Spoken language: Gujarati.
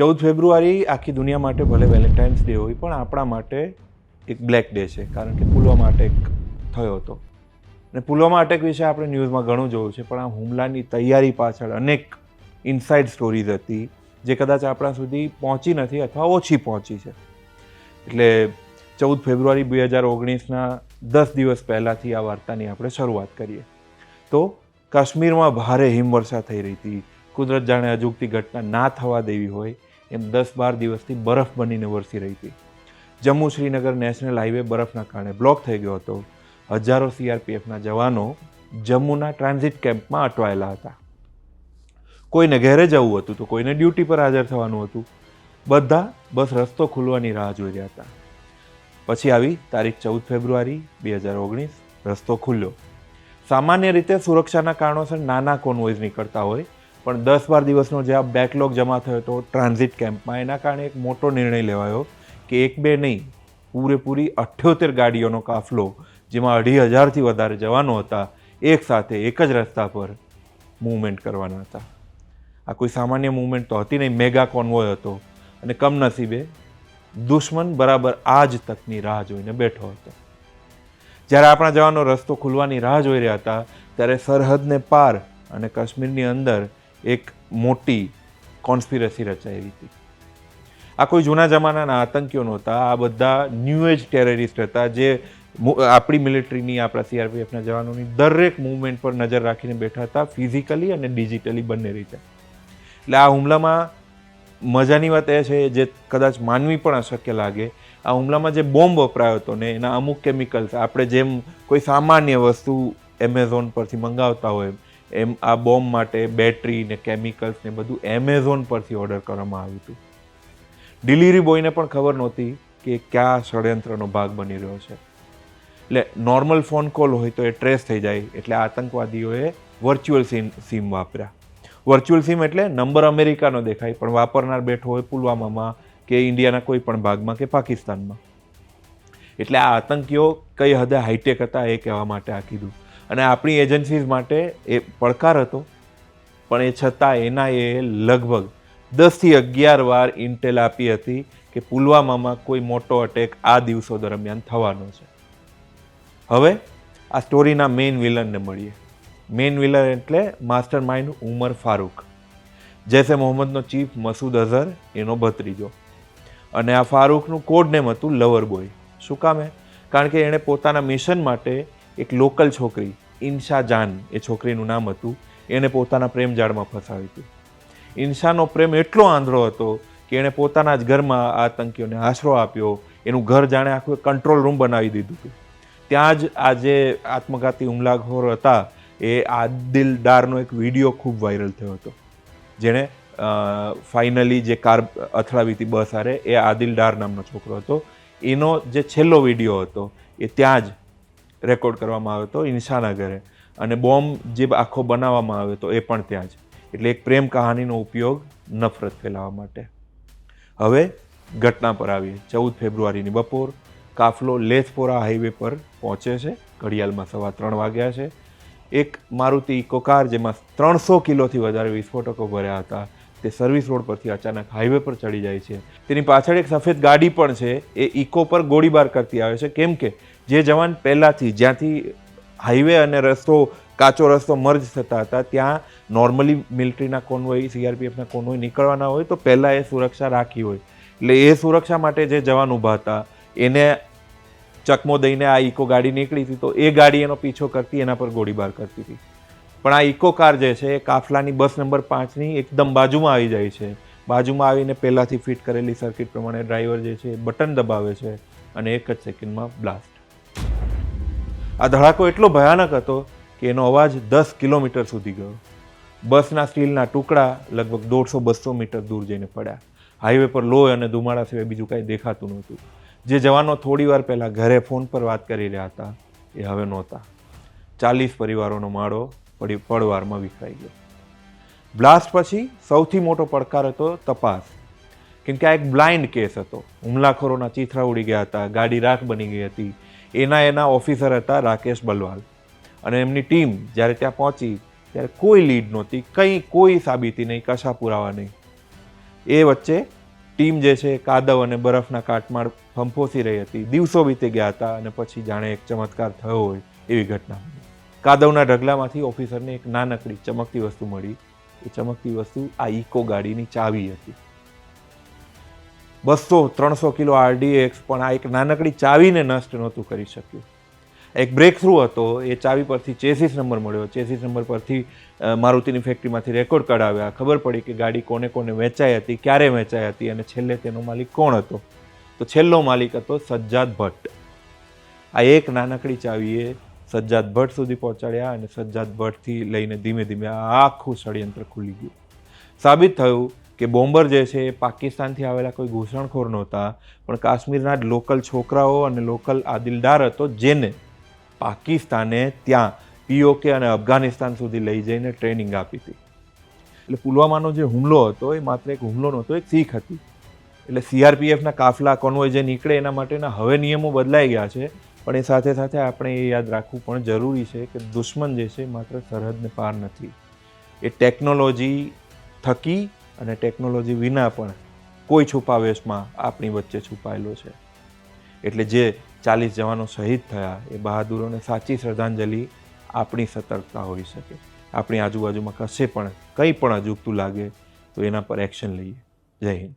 ચૌદ ફેબ્રુઆરી આખી દુનિયા માટે ભલે વેલેન્ટાઇન્સ ડે હોય, પણ આપણા માટે એક બ્લેક ડે છે, કારણ કે પુલવામા અટેક થયો હતો. અને પુલવામા અટેક વિશે આપણે ન્યૂઝમાં ઘણું જોયું છે, પણ આ હુમલાની તૈયારી પાછળ અનેક ઇનસાઇડ સ્ટોરીઝ હતી, જે કદાચ આપણા સુધી પહોંચી નથી અથવા ઓછી પહોંચી છે. એટલે ચૌદ ફેબ્રુઆરી બે હજાર ઓગણીસના દસ દિવસ પહેલાંથી આ વાર્તાની આપણે શરૂઆત કરીએ. તો કાશ્મીરમાં ભારે હિમવર્ષા થઈ રહી હતી. કુદરત જાણે અજુગતી ઘટના ના થવા દેવી હોય એમ દસ બાર દિવસથી બરફ બનીને વરસી રહી હતી. જમ્મુ શ્રીનગર નેશનલ હાઈવે બરફના કારણે બ્લોક થઈ ગયો હતો. હજારો સીઆરપીએફના જવાનો જમ્મુના ટ્રાન્ઝિટ કેમ્પમાં અટવાયેલા હતા. કોઈને ઘેરે જવું હતું તો કોઈને ડ્યુટી પર હાજર થવાનું હતું. બધા બસ રસ્તો ખુલવાની રાહ જોઈ રહ્યા હતા. પછી આવી તારીખ ચૌદ ફેબ્રુઆરી બે હજાર ઓગણીસ રસ્તો ખુલ્યો. સામાન્ય રીતે સુરક્ષાના કારણોસર નાના કોન્વોઇઝ નીકળતા હોય પણ દસ બાર દિવસનો જે આ બેકલોગ જમા થયો હતો ટ્રાન્ઝિટ કેમ્પમાં એના કારણે એક મોટો નિર્ણય લેવાયો કે એક બે નહીં, પૂરેપૂરી અઠ્યોતેર ગાડીઓનો કાફલો, જેમાં અઢી હજારથી વધારે જવાનો હતા, એક સાથે એક જ રસ્તા પર મૂવમેન્ટ કરવાના હતા. આ કોઈ સામાન્ય મૂવમેન્ટ તો હતી નહીં મેગા કોન્વોય હતો અને કમનસીબે દુશ્મન બરાબર આ જ તકની રાહ જોઈને બેઠો હતો. જ્યારે આપણા જવાનો રસ્તો ખુલવાની રાહ જોઈ રહ્યા હતા, ત્યારે સરહદને પાર અને કાશ્મીરની અંદર એક મોટી કોન્સ્પિરસી રચાયેલી હતી. આ કોઈ જૂના જમાનાના આતંકીઓ નહોતા. આ બધા ન્યૂ એજ ટેરરિસ્ટ હતા જે આપણી મિલિટરીની આપણા સીઆરપીએફના જવાનોની દરેક મૂવમેન્ટ પર નજર રાખીને બેઠા હતા ફિઝિકલી અને ડિજિટલી બંને રીતે. એટલે આ હુમલામાં મજાની વાત એ છે જે કદાચ માનવી પણ અશક્ય લાગે. આ હુમલામાં જે બોમ્બ વપરાયો હતો ને, એના અમુક કેમિકલ્સ આપણે જેમ કોઈ સામાન્ય વસ્તુ એમેઝોન પરથી મંગાવતા હોય એમ આ બોમ્બ માટે બેટરી ને કેમિકલ્સ ને બધું એમેઝોન પરથી ઓર્ડર કરવામાં આવ્યું હતું. ડિલિવરી બોયને પણ ખબર નહોતી કે કયા ષડયંત્રનો ભાગ બની રહ્યો છે. એટલે નોર્મલ ફોન કોલ હોય તો એ ટ્રેસ થઈ જાય, એટલે આતંકવાદીઓએ વર્ચ્યુઅલ સિમ સિમ વાપર્યા. વર્ચ્યુઅલ સિમ એટલે નંબર અમેરિકાનો દેખાય, પણ વાપરનાર બેઠો હોય પુલવામામાં કે ઇન્ડિયાના કોઈ પણ ભાગમાં કે પાકિસ્તાનમાં. એટલે આ આતંકીઓ કઈ હદે હાઈટેક હતા એ કહેવા માટે આ કીધું. અને આપણી એજન્સીઝ માટે એ પડકાર હતો. પણ એ છતાં એના એ લગભગ દસથી અગિયાર વાર ઇન્ટેલ આપી હતી કે પુલવામામાં કોઈ મોટો અટેક આ દિવસો દરમિયાન થવાનો છે. હવે આ સ્ટોરીના મેઇન વિલનને મળીએ. મેઇન વિલન એટલે માસ્ટર માઇન્ડ ઉમર ફારૂક. જૈસે મોહમ્મદનો ચીફ મસૂદ અઝહર, એનો ભત્રીજો. અને આ ફારૂકનું કોડ નેમ હતું લવર બોય શું કામે કારણ કે એણે પોતાના મિશન માટે એક લોકલ છોકરી ઇન્શા જાન એ છોકરીનું નામ હતું એણે પોતાના પ્રેમ જાળમાં ફસાવી હતી. ઇન્શાનો પ્રેમ એટલો આંધળો હતો કે એણે પોતાના જ ઘરમાં આતંકીઓને આશરો આપ્યો, એનું ઘર જાણે આખું કંટ્રોલ રૂમ બનાવી દીધું હતું. ત્યાં જ આ જે આત્મઘાતી હુમલાખોર હતા, એ આદિલ ડારનો એક વીડિયો ખૂબ વાયરલ થયો હતો, જેણે ફાઇનલી જે કાર અથડાવી હતી બસ આરે, એ આદિલ ડાર નામનો છોકરો હતો. એનો જે છેલ્લો વીડિયો હતો, એ ત્યાં જ રેકોર્ડ કરવામાં આવ્યો હતો ઇન્શાના ઘરે અને બોમ્બ જે આખો બનાવવામાં આવ્યો હતો એ પણ ત્યાં જ. એટલે એક પ્રેમ કહાનીનો ઉપયોગ નફરત ફેલાવવા માટે. હવે ઘટના પર આવીએ. ચૌદ ફેબ્રુઆરીની બપોર કાફલો લેથપોરા હાઈવે પર પહોંચે છે. ઘડિયાળમાં સવા ત્રણ વાગ્યા છે. એક મારુતિ ઇકો કાર જેમાં ત્રણસો કિલોથી વધારે વિસ્ફોટકો ભર્યા હતા. તે સર્વિસ રોડ પરથી અચાનક હાઈવે પર ચડી જાય છે. તેની પાછળ એક સફેદ ગાડી પણ છે, એ ઇકો પર ગોળીબાર કરતી આવે છે. કેમ કે જે જવાન પહેલાંથી જ્યાંથી હાઈવે અને રસ્તો, કાચો રસ્તો મર્જ થતા હતા, ત્યાં નોર્મલી મિલિટરીના કોન્વોય સીઆરપીએફના કોન્વોય નીકળવાના હોય તો પહેલાં એ સુરક્ષા રાખી હોય. એટલે એ સુરક્ષા માટે જે જવાન ઊભા હતા, એને ચકમો દઈને આ ઇકો ગાડી નીકળી હતી તો એ ગાડી એનો પીછો કરતી, એના પર ગોળીબાર કરતી હતી. પણ આ ઇકો કાર જે છે એ કાફલાની બસ નંબર પાંચની એકદમ બાજુમાં આવી જાય છે. બાજુમાં આવીને પહેલાંથી ફિટ કરેલી સર્કિટ પ્રમાણે ડ્રાઈવર જે છે એ બટન દબાવે છે અને એક જ સેકન્ડમાં બ્લાસ્ટ. આ ધડાકો એટલો ભયાનક હતો કે એનો અવાજ દસ કિલોમીટર સુધી ગયો. બસના સ્ટીલના ટુકડા લગભગ દોઢસો બસો મીટર દૂર જઈને પડ્યા. હાઈવે પર લોહી અને ધુમાડા સિવાય બીજું કાંઈ દેખાતું નહોતું. જે જવાનો થોડી વાર પહેલાં ઘરે ફોન પર વાત કરી રહ્યા હતા, એ હવે નહોતા. ચાલીસ પરિવારોનો માળો પડી પડવારમાં વિખરાઈ ગયો. બ્લાસ્ટ પછી સૌથી મોટો પડકાર હતો તપાસ. કેમ કે આ એક બ્લાઇન્ડ કેસ હતો. હુમલાખોરોના ચીથરા ઉડી ગયા હતા, ગાડી રાખ બની ગઈ હતી. એના એના ઓફિસર હતા રાકેશ બલવાલ. અને એમની ટીમ જ્યારે ત્યાં પહોંચી, ત્યારે કોઈ લીડ નહોતી, કંઈ કોઈ સાબિતી નહીં, કશા પુરાવા નહીં. એ વચ્ચે ટીમ જે છે, કાદવ અને બરફના કાટમાળ ફંફોસી રહી હતી. દિવસો વીતી ગયા હતા અને પછી જાણે એક ચમત્કાર થયો હોય એવી ઘટના કાદવના ઢગલામાંથી ઓફિસરને એક નાનકડી ચમકતી વસ્તુ મળી. એ ચમકતી વસ્તુ આ ઇકો ગાડીની ચાવી હતી. બસો ત્રણસો કિલો આરડીએક્સ પણ આ એક નાનકડી ચાવીને નષ્ટ નહોતું કરી શક્યું. એક બ્રેક થ્રુ હતો. એ ચાવી પરથી ચેસીસ નંબર મળ્યો. ચેસીસ નંબર પરથી મારુતિની ફેક્ટરીમાંથી રેકોર્ડ કઢાવ્યા. ખબર પડી કે ગાડી કોને કોને વેચાઈ હતી, ક્યારે વેચાઈ હતી અને છેલ્લે તેનો માલિક કોણ હતો? તો છેલ્લો માલિક હતો સજ્જાદ ભટ્ટ. આ એક નાનકડી ચાવીએ સજ્જાદ ભટ્ટ સુધી પહોંચાડ્યા અને સજ્જાદ ભટ્ટથી લઈને ધીમે ધીમે આખું ષડયંત્ર ખુલી ગયું. સાબિત થયું કે બોમ્બર જે છે એ પાકિસ્તાનથી આવેલા કોઈ ઘૂસણખોર નહોતા, પણ કાશ્મીરના જ લોકલ છોકરાઓ અને લોકલ આ દિલદાર હતો જેને પાકિસ્તાને ત્યાં પીઓકે અને અફઘાનિસ્તાન સુધી લઈ જઈને ટ્રેનિંગ આપી હતી. એટલે પુલવામાનો જે હુમલો હતો એ માત્ર એક હુમલો નહોતો, એક શીખ હતી. એટલે સીઆરપીએફના કાફલા કોન્વોય જે નીકળે એના માટેના હવે નિયમો બદલાઈ ગયા છે પણ એ સાથે સાથે આપણે એ યાદ રાખવું પણ જરૂરી છે કે દુશ્મન જે છે માત્ર સરહદને પાર નથી. એ ટેકનોલોજી થકી અને ટેકનોલોજી વિના પણ કોઈ છુપાવેશમાં આપણી વચ્ચે છુપાયેલો છે. એટલે જે ચાલીસ જવાનો શહીદ થયા, એ બહાદુરોને સાચી શ્રદ્ધાંજલિ આપણી સતર્કતા હોઈ શકે. આપણી આજુબાજુમાં કશે પણ, કંઈ પણ અજુગતું લાગે, તો એના પર એક્શન લઈએ. જય હિન્દ.